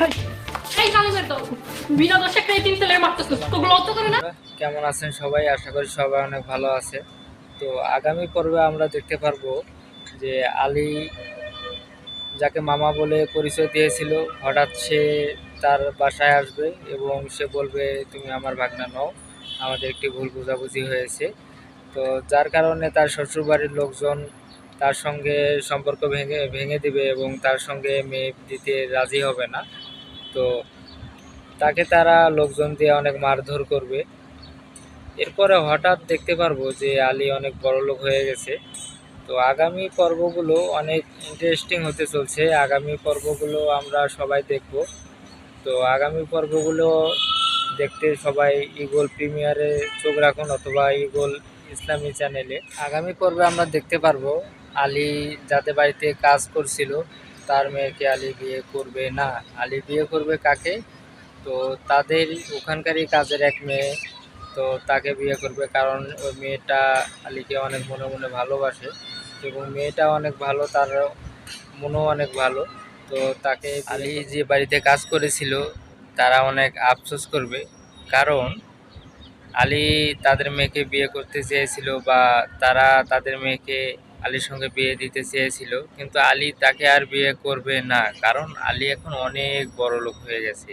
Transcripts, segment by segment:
ভাই। এই বিনা তিন মারতেছ। করে না? কেমন আছেন সবাই? আশা করি সবাই অনেক ভালো আছে। তো আগামী পর্বে আমরা দেখতে পারব যে আলী যাকে মামা বলে পরিচয় দিয়েছিল হঠাৎ সে তার বাসায় আসবে এবং সে বলবে তুমি আমার ভাগনা নও। আমাদের একটি ভুল বোঝাবুঝি হয়েছে। তো যার কারণে তার শ্বশুরবাড়ির লোকজন তার সঙ্গে সম্পর্ক ভেঙে ভেঙে দিবে এবং তার সঙ্গে মেয়ে দিতে রাজি হবে না। তো তাকে তারা লোকজন দিয়ে অনেক মারধর করবে। এরপরে হঠাৎ দেখতে পারব যে আলী অনেক বড় লোক হয়ে গেছে। তো আগামী পর্বগুলো অনেক ইন্টারেস্টিং হতে চলছে। আগামী পর্বগুলো আমরা সবাই দেখব। তো আগামী পর্বগুলো দেখতে সবাই ইগল প্রিমিয়ারে চোখ রাখুন অথবা ইগল ইসলামী চ্যানেলে। আগামী পর্বে আমরা দেখতে পারব আলী যাদের বাড়িতে কাজ করছিল। তার মেয়েকে আলী বিয়ে করবে না। আলী বিয়ে করবে কাকে? তো তাদের ওখানকারই কাজের এক মেয়ে। তো তাকে বিয়ে করবে কারণ ওই মেয়েটা আলীকে অনেক মনে মনে ভালোবাসে। এবং মেয়েটা অনেক ভালো তার মনও অনেক ভালো। তো তাকে আলী যে বাড়িতে কাজ করেছিল তারা অনেক আফসোস করবে। কারণ আলী তাদের মেয়েকে বিয়ে করতে চেয়েছিল বা তারা তাদের মেয়েকে আলীর সঙ্গে বিয়ে দিতে চেয়েছিল, কিন্তু আলী তাকে আর বিয়ে করবে না, কারণ আলী এখন অনেক বড় লোক হয়ে গেছে।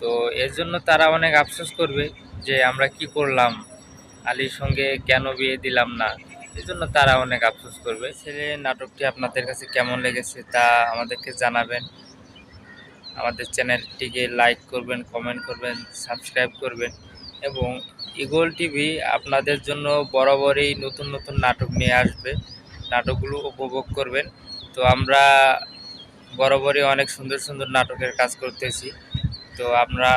তো এর জন্য তারা অনেক আফসোস করবে যে আমরা কি করলাম, আলীর সঙ্গে কেন বিয়ে দিলাম না। এই জন্য তারা অনেক আফসোস করবে। ছেলে, নাটকটি আপনাদের কাছে কেমন লেগেছে তা আমাদেরকে জানাবেন। আমাদের চ্যানেলটিকে লাইক করবেন কমেন্ট করবেন সাবস্ক্রাইব করবেন এবং ইগল টিভি আপনাদের জন্য বরাবরই নতুন নতুন নাটক নিয়ে আসবে। নাটকগুলো উপভোগ করবেন। তো আমরা বরাবরই অনেক সুন্দর সুন্দর নাটকের কাজ করতেছি। তো আমরা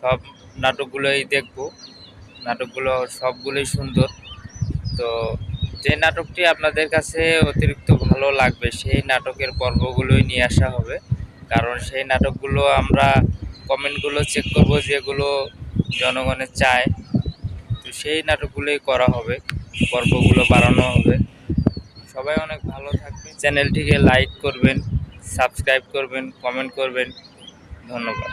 সব নাটকগুলোই দেখব। নাটকগুলো সবগুলোই সুন্দর। তো যে নাটকটি আপনাদের কাছে অতিরিক্ত ভালো লাগবে, সেই নাটকের পর্বগুলোই নিয়ে আসা হবে। কারণ সেই নাটকগুলো আমরা কমেন্টগুলো চেক করব যেগুলো জনগণের চায়। তো সেই নাটকগুলোই করা হবে পর্বগুলো বাড়ানো হবে। সবাই অনেক ভালো থাকবে চ্যানেলটিকে লাইক করবেন সাবস্ক্রাইব করবেন কমেন্ট করবেন। ধন্যবাদ।